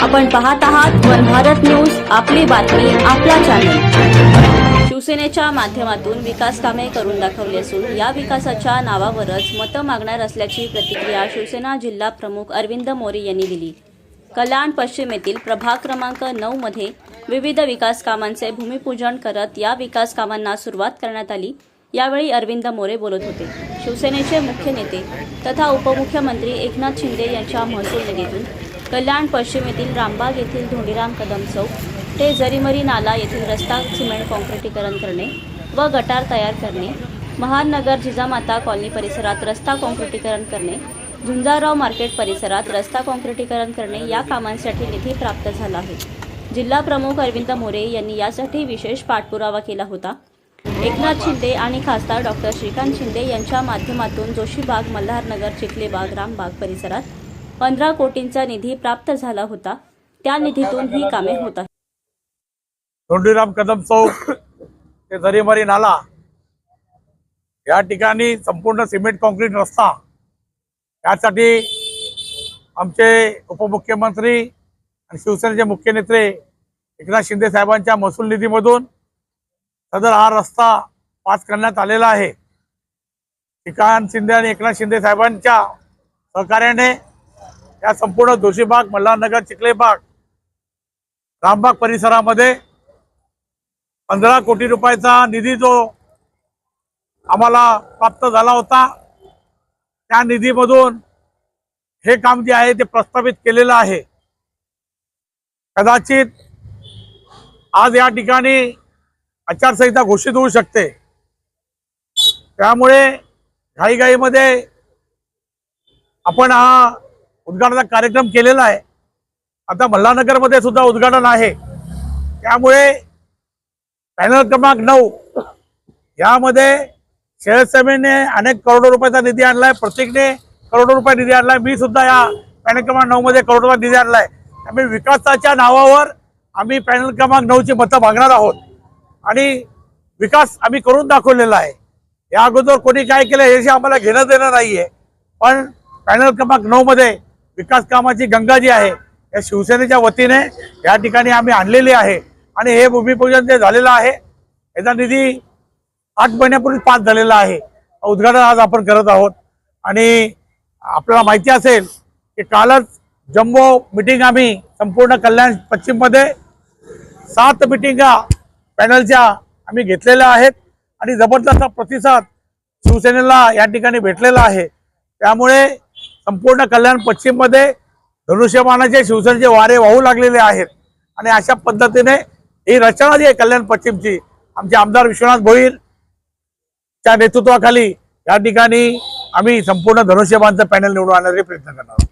आपण पाहत आहात वन भारत न्यूज आपली बातमी आपला चॅनल शिवसेनेच्या माध्यमातून विकास कामे करून दाखवली असून या विकासाच्या नावावरच मतं मागणार असल्याची प्रतिक्रिया शिवसेना जिल्हा प्रमुख अरविंद मोरे यांनी दिली. कल्याण पश्चिम येथील प्रभाग क्रमांक नऊ मध्ये विविध विकास कामांचे भूमिपूजन करत या विकास कामांना सुरुवात करण्यात आली यावेळी अरविंद मोरे बोलत होते. शिवसेनेचे मुख्य नेते तथा उपमुख्यमंत्री एकनाथ शिंदे यांच्या महसूल निधीतून कल्याण पश्चिम येथील रामबाग येथील धोंडीराम कदम चौक ते जरीमरी नाला येथील रस्ता सिमेंट काँक्रिटीकरण करणे व गटार तयार करणे महानगर जिजामाता कॉलनी परिसरात रस्ता काँक्रिटीकरण करणे झुंजारराव मार्केट परिसरात रस्ता काँक्रिटीकरण करणे या कामांसाठी निधी प्राप्त झाला आहे. जिल्हा प्रमुख अरविंद मोरे यांनी यासाठी विशेष पाठपुरावा केला होता. एकनाथ शिंदे आणि खासदार डॉक्टर श्रीकांत शिंदे यांच्या माध्यमातून जोशीबाग मल्हारनगर चिखलेबाग रामबाग परिसरात पंधरा कोटींचा निधी प्राप्त झाला होता. त्या निधीतून ही कामे होत आहेत. धोंडीराम कदम चौक ते दरीमरी नाला या ठिकाणी संपूर्ण सिमेंट कॉन्क्रीट रस्ता यासाठी आमचे उपमुख्यमंत्री आणि शिवसेनेचे मुख्य नेते एकनाथ शिंदे साहेबांच्या महसूल निधीमधून सदर हा रस्ता पास करण्यात आलेला आहे. श्रीकांत शिंदे आणि एकनाथ शिंदे साहेबांच्या सहकार्याने या संपूर्ण जोशीबाग मल्हारनगर चिखलेबाग रामबाग परिसरामध्ये पंधरा कोटी रुपयाचा निधी जो आम्हाला प्राप्त झाला होता त्या निधीमधून हे काम जे आहे ते प्रस्तावित केलेलं आहे. कदाचित आज या ठिकाणी आचारसंहिता घोषित होऊ शकते. त्यामुळे घाईघाईमध्ये आपण हा उद्घाटनाचा कार्यक्रम केलेला आहे. आता मल्हारनगरमध्ये सुद्धा उद्घाटन आहे. त्यामुळे पॅनल क्रमांक नऊ. यामध्ये शेअरसेमीने अनेक करोडो रुपयाचा निधी आणलाय. प्रत्येकने करोडो रुपये निधी आणलाय. मी सुद्धा या पॅनल क्रमांक नऊ मध्ये करोडो रुपये निधी आणलाय. त्यामुळे विकासाच्या नावावर आम्ही पॅनल क्रमांक नऊची मतं मागणार आहोत. आणि विकास आम्ही करून दाखवलेला आहे. या अगोदर कोणी काय केलं याशी आम्हाला घेणं देणं नाहीये. पण पॅनल क्रमांक नऊ मध्ये विकास कामाची गंगा जी आहे या शिवसेनेच्या वतीने या ठिकाणी आम्ही आणलेली आहे. आणि हे भूमिपूजन जे झालेलं आहे याचा निधी आठ महिन्यापूर्वी पास झालेला आहे. उद्घाटन आज आपण करत आहोत. आणि आपल्याला माहिती असेल की कालच जम्बो मिटिंग आम्ही संपूर्ण कल्याण पश्चिममध्ये सात मिटिंगा पॅनलच्या आम्ही घेतलेल्या आहेत. आणि जबरदस्त प्रतिसाद शिवसेनेला या ठिकाणी भेटलेला आहे. त्यामुळे संपूर्ण कल्याण पश्चिममध्ये धनुष्यबाणाचे शिवसेनेचे वारे वाहू लागलेले आहेत. आणि अशा पद्धतीने ही रचना जी आहे कल्याण पश्चिमची आमचे आमदार विश्वनाथ भोईर च्या नेतृत्वाखाली या ठिकाणी आम्ही संपूर्ण धनुष्यबाणचं पॅनल निवडून आणण्याचे प्रयत्न करणार आहोत.